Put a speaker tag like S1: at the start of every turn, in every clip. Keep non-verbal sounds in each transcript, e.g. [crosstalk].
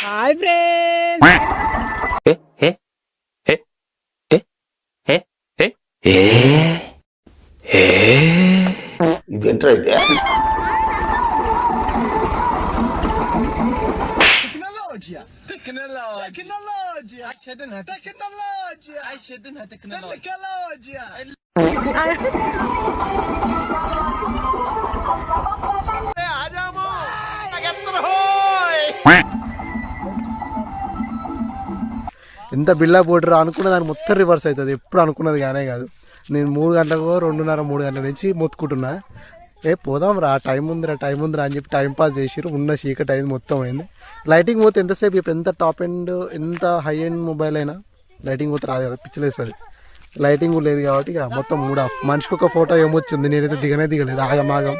S1: Hi friends.
S2: Eh eh try it. eh Technology. Technology. eh.
S3: ಇದೇನ್ರ ಇದೆ Tecnologia. Tecnologia. Tecnologia. Tecnologia. Tecnologia. Technology.
S1: ఎంత బిల్లా పోటురా అనుకున్న దాని మొత్తం reverse అవుతుంది. ఎప్పుడు అనుకున్నది కానే కాదు. నేను మూడు గంటలకు రెండున్నర మూడు గంటల నుంచి మొత్తుకుంటున్నా. ఏ పోదాం రా టైం ఉందిరా టైం ఉందిరా అని చెప్పి టైం పాస్ చేసిరు ఉన్న చీకటి అయింది మొత్తం అయింది. లైటింగ్ పోతే ఎంతసేపు ఎంత టాప్ ఎండ్ ఎంత హై ఎండ్ మొబైల్ అయినా లైటింగ్ పోతే రాదు కదా పిచ్చలేస్తుంది. లైటింగ్ కూడా లేదు కాబట్టి ఇక మొత్తం మూడు ఆఫ్ మనిషికి ఒక ఫోటో ఏమొచ్చింది? నేనైతే దిగనే దిగలేదు. ఆగమాగం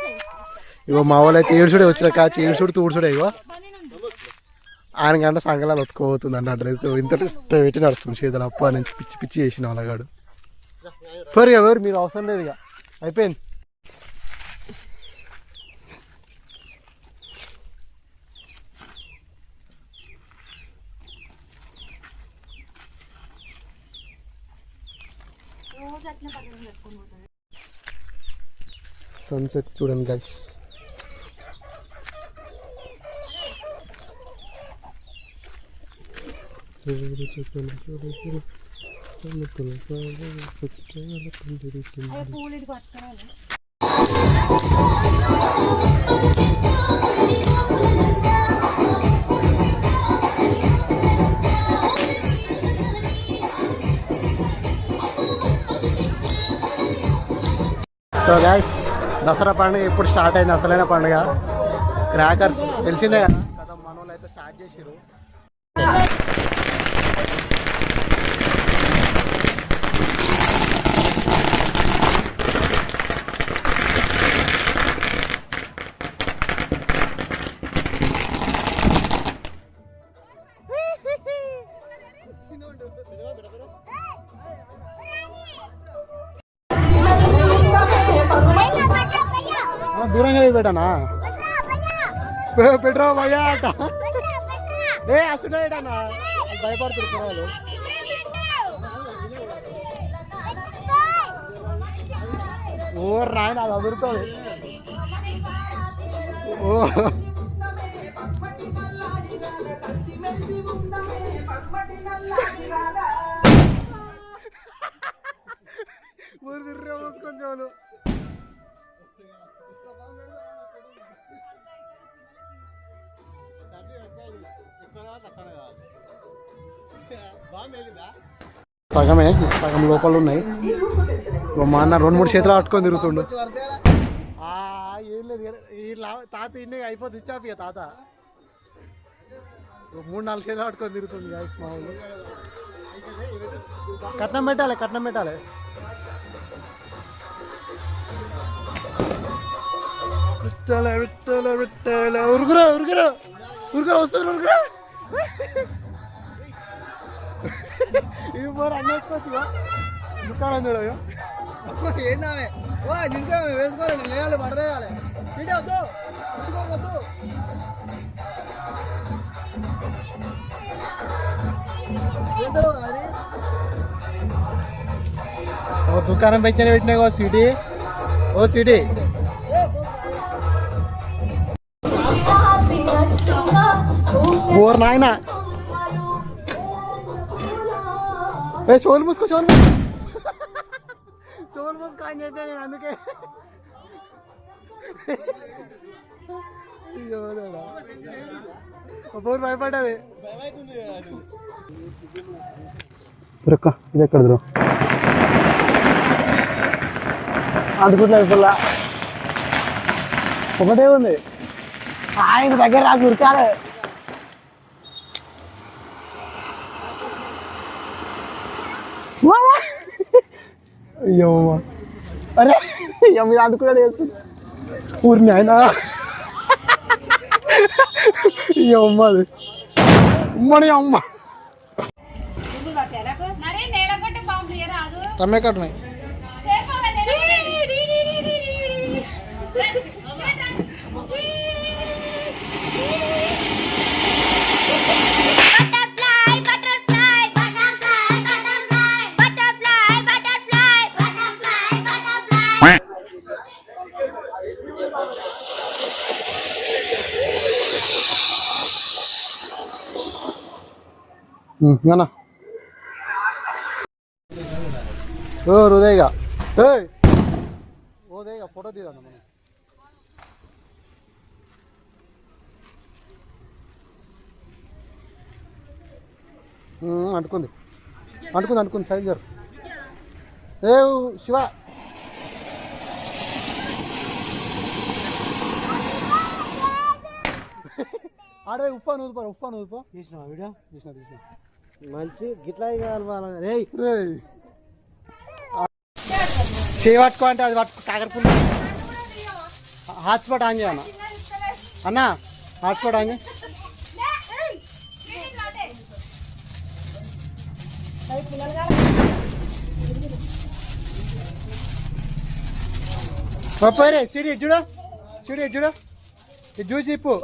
S1: ఇగో మా వాళ్ళు అయితే ఏడుచుడే వచ్చిన కాచి ఏడుచుడు తూడుచుడే ఇగో. ఆయన గంట సంగలాలు ఒత్తుకోబోతుంది ఆ డ్రెస్. ఇంత పెట్టి నడుస్తుంది చేతులు. అప్ప నుంచి పిచ్చి పిచ్చి చేసిన వాళ్ళగాడు. పోరు ఎవరు? మీరు అవసరం లేదు ఇక. అయిపోయింది. సన్సెట్ చూడండి గైస్ సో గైస్ దసరా పండుగ ఎప్పుడు స్టార్ట్ అయింది అసలైన పండుగ? క్రాకర్స్. తెలిసిందే కదా? కదా మనోళ్ళు అయితే స్టార్ట్ చేసిరు పెట్రా భయ్యా అట. ఏ అసలు భయపడుతున్నారు పిల్లలు. ఓ రాయన అది అదురుతుంది ఓ. ఊరు తిరిగి మోసుకొని చాలు. సగమే సగం లోపల ఉన్నాయి. మా అన్న రెండు మూడు చేతులు పట్టుకొని తిరుగుతుండు. ఆ, ఏం లేదు ఇలా తాత ఇన్ని అయిపోతే ఇచ్చాపి తాత. మూడు నాలుగు చేతులు పట్టుకొని తిరుగుతుంది గాయస్ మా ఊళ్ళు కట్నం పెట్టాలి కట్నం పెట్టాలి. విట్టల విట్టల విట్టల ఉరుగురా ఉరుగురా ఉరుగురా వస్తారు ఉరుగురా ఇవి పోరు అన్నీ వచ్చుకోవచ్చుగా దుకాణం చూడగా
S3: ఏందామే? ఓ దించుకోమే వేసుకోవాలి లేయాలి పడరేయాలి వీడియో వద్దు వద్దు.
S1: ఓ దుకాణం పెట్టిన పెట్టినా ఓ సిటీ ఓ సిటీ ఓర్ నాయన. ఏ చోలు మూసుకో చోలు మూసుకో. చోలు మూసుకో అని చెప్పా నేను అందుకే. పోరు భయపడ్డది. రొక్క ఇది ఎక్కడ బ్రో అనుకుంటున్నా ఇప్పుడు ఒకటే ఉంది. ఆయన దగ్గర నాకు ఉరకాలి అయ్యో అరే అయ్యో మీద అనుకున్నాడు వేస్తుంది ఊరిని ఆయన అయ్యో అమ్మ అది ఉమ్మని అమ్మ
S4: నరే నేలకొట్టి
S1: ఓ హృదయగా ఏయ్ హృదయగా ఫోటో తీయదన్న మనం అంటుకుంది అంటుకుంది అంటుకుంది సైడ్ జరు ఏ శివ ఆడే ఉఫా నూదుపా ఉఫా నూదుపా
S3: తీసినావా వీడియో
S1: తీసిన తీసిన
S3: మంచి గిట్లా కావాలి రే.
S1: చేయి పట్టుకో అంటే అది పట్టుకో కాకరపుల్ల హాట్స్పాట్ ఆన్ చేయన్న అన్న. హాట్స్పాట్ ఆన్ చేయి. పప్పారే సిడి చూడు. సిడి చూడు. చూసి ఇప్పు.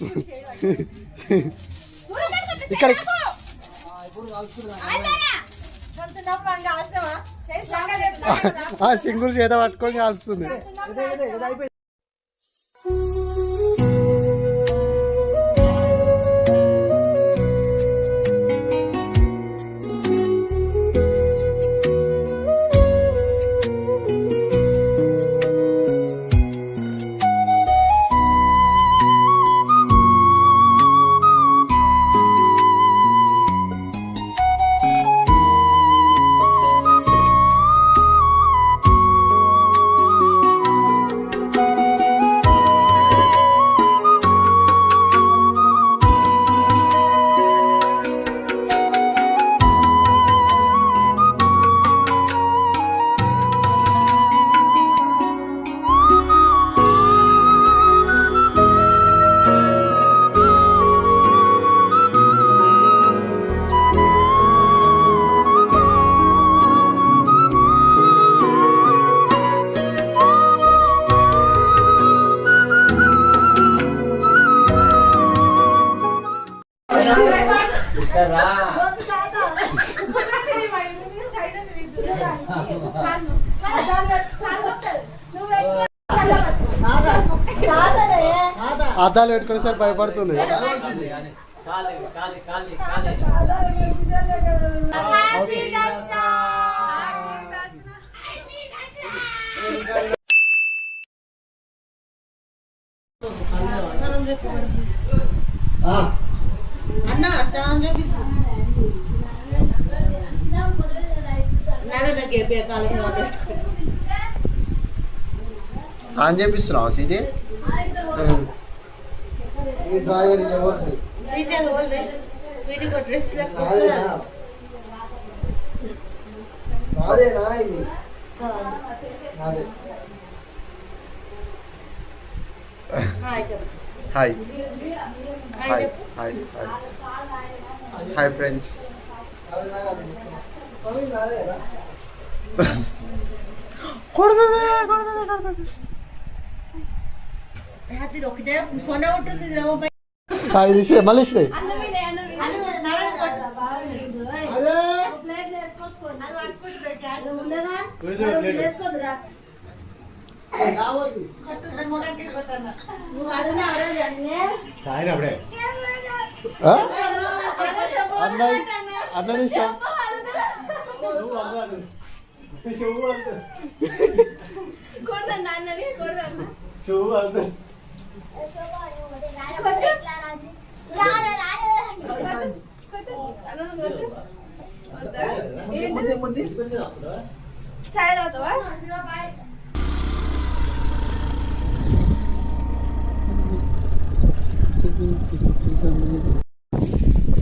S1: [laughs] ఇక్కడ ఆ సింగుల్ చేత పట్టుకొని కాల్స్తుంది అద్దాలు పెట్టుకునే సరి భయపడుతుంది.
S2: అన్న స్నానం చేపిస్తు
S1: చేపిస్తున్నావు సిటీ ఈ డ్రాయర్ ఎవరిది?
S2: స్వీట్ అది ఓల్దే స్వీట్ ఒక డ్రెస్
S1: అదేనా ఇది? అదే
S2: హాయ్ చెప్పు.
S1: హాయ్.
S2: Hi
S1: hi.
S2: చెప్పు.
S1: హాయ్. ఫ్రెండ్స్. కొడుతుంది కొడుతుంది కొడుతుంది.
S2: రాత్రి ఒకటే కూర్చొనే ఉంటుంది.
S1: ఇది మళ్ళీ
S2: అన్నం నడవని కొట్టు. ఒక ప్లేట్లో వేసుకొచ్చుకో.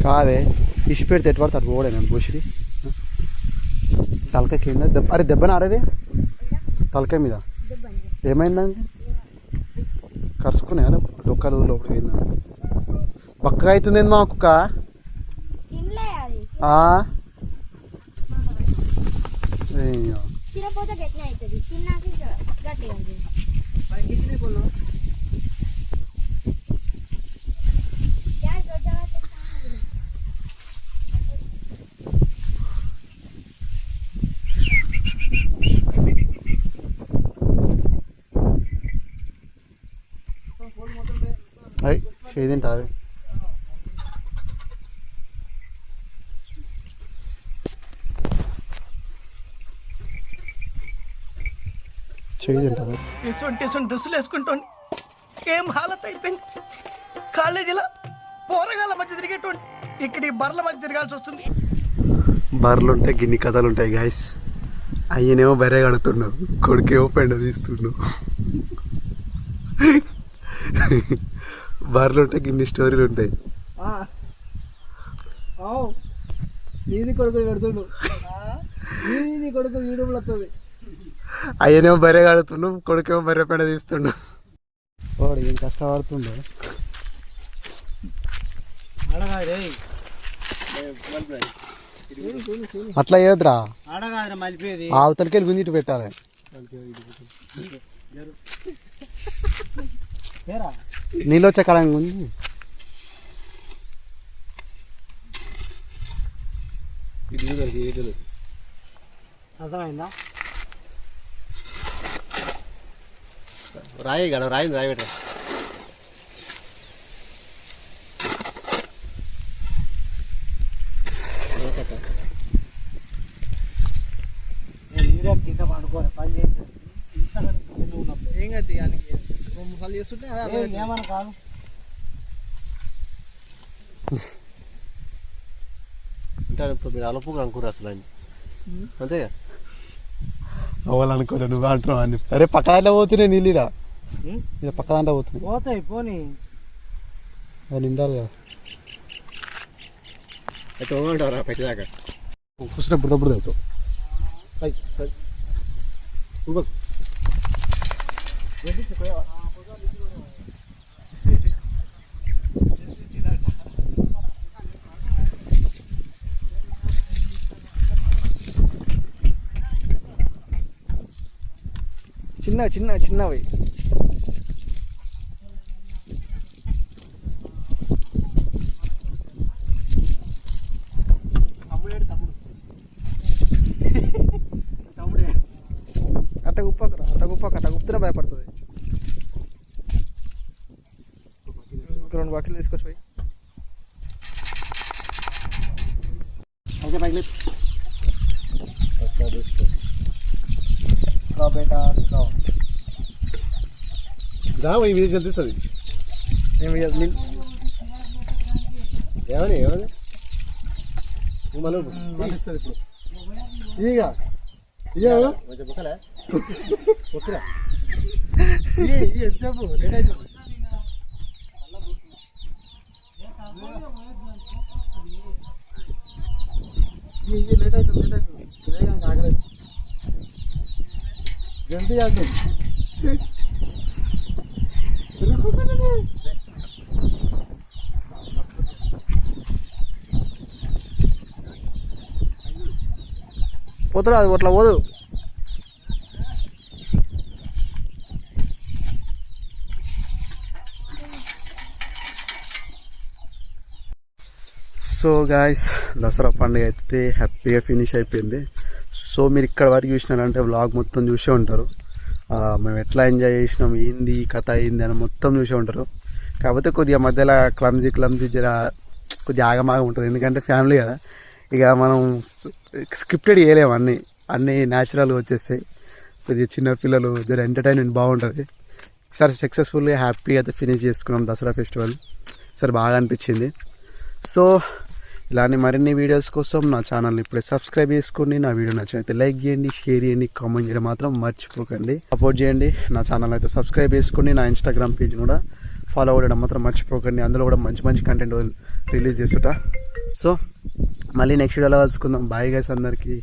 S1: కాదే ఇష్ పెడితే ఎటు పడతాడు పోడే నేను బుషిడి తలక కింద దెబ్బ అరే దెబ్బన ఆరేది తలక మీద? ఏమైందండి? కరుచుకున్నా డొక్కలు లోపలికి పోయిందా. పక్కగా అవుతుంది మా కుక్క
S4: తినలే అది.
S1: ఆ? అయ్యో.
S4: తినపోతే గట్టిన అవుతుంది. తిన్నాక గట్టిగా
S1: చేదింటావి చేదింటావి
S5: ఇటువంటి ఇటువంటి డ్రెస్సులు ఏం హాలత్ అయిపోయింది? కాలేజీలో పోరగాళ్ళ మధ్య తిరిగేటువంటి ఇక్కడ ఈ బర్ల మధ్య తిరగాల్సి వస్తుంది.
S1: బర్రెలు ఉంటాయి గిన్ని కథలు ఉంటాయి గాయస్ అయ్యనేమో బరే కడుతున్నావు కొడుకేమో పెండ తీస్తున్నావు బర్రెలు ఉంటాయి గిన్ని స్టోరీలు ఉంటాయి.
S3: నీది కొడుకు పెడుతుండు. [laughs] నీది కొడుకు యూట్యూబ్లో వస్తుంది.
S1: అయ్యనేమో బర్రె కడుతున్నావు కొడుకేమో బర్రె పెండ తీస్తున్నావు వాడు ఏం కష్టపడుతుండో. అట్లా ఆ అవతలకి గుంజిట్టు పెట్టాలి. నీళ్ళు వచ్చే కాడ గుంజి
S3: అర్థమైందా?
S6: రాయి గడ రాయి రాయి పెట్ట
S3: నీరే కింద పండుకోవాలి పని చేసి ఏం కాదు తీయానికి సార్లు చేస్తుంటే ఏమన్నా కాదు.
S6: ఉంటాను ఇప్పుడు మీరు అలుపు అనుకోరు అసలు అని అంతేగా?
S1: అవ్వాలనుకోలే నువ్వు అంటున్నావు అని అరే పక్క దాంట్లో పోతున్నాయి నీళ్ళిరా ఇలా పక్క దాంట్లో పోతున్నాయి
S3: పోతాయి పోనీ.
S1: అది నిండాలి కదా.
S6: అయితే ఓమంటారా పెట్టిదాకా
S1: కూర్చున్నప్పుడు తప్పుడు అవుతావు.
S3: చిన్న
S6: சின்ன சின்ன சின்னவை రా ఈ వీడియో కనిపిస్తుంది
S3: ఏమి ఇయ్యదు, నీళ్ళు-
S6: ఏమని ఏమని? నువ్వు మళ్ళీ
S1: ఇక ఇక
S6: కొంచెం బుక్కలే బుక్కరా
S1: ఎంతసేపు? లేట్ అవుతుంది లేట్ అవుతుంది లేట్ అవుతుంది. జల్దీ అవుతుంది
S3: పోతుంది అది అట్లా పోదు
S1: సో గాయస్ దసరా పండుగ అయితే హ్యాపీగా ఫినిష్ అయిపోయింది. సో మీరు ఇక్కడ వరకు చూసినారంటే వ్లాగ్ మొత్తం చూసే ఉంటారు. మేము ఎట్లా ఎంజాయ్ చేసినాం ఏంది కథ ఏంది అని మొత్తం చూసే ఉంటారు. కాకపోతే కొద్దిగా మధ్యలో క్లమ్జీ క్లమ్జీ జర కొద్దిగా ఆగమాగం ఉంటుంది. ఎందుకంటే ఫ్యామిలీ కదా. ఇక మనం స్క్రిప్టెడ్ చేయలేము అన్నీ. అన్నీ న్యాచురల్గా వచ్చేస్తాయి. కొద్దిగా చిన్నపిల్లలు జర ఎంటర్టైన్మెంట్ బాగుంటుంది. సార్ సక్సెస్ఫుల్గా హ్యాపీగా అయితే ఫినిష్ చేసుకున్నాం దసరా ఫెస్టివల్ సార్ బాగా అనిపించింది. సో ఇలానే మరిన్ని వీడియోస్ కోసం నా ఛానల్ని ఇప్పుడే సబ్స్క్రైబ్ చేసుకోండి నా వీడియో నచ్చినైతే లైక్ చేయండి షేర్ చేయండి కామెంట్ చేయడం మాత్రం మర్చిపోకండి. సపోర్ట్ చేయండి. నా ఛానల్ అయితే సబ్స్క్రైబ్ చేసుకోండి నా ఇన్స్టాగ్రామ్ పేజ్ కూడా ఫాలో అవ్వడం మాత్రం మర్చిపోకండి. అందులో కూడా మంచి మంచి కంటెంట్ రిలీజ్ చేస్తుట. సో మళ్ళీ నెక్స్ట్ వీడియోలో కలుసుకుందాం. బాయ్ గైస్ అందరికీ.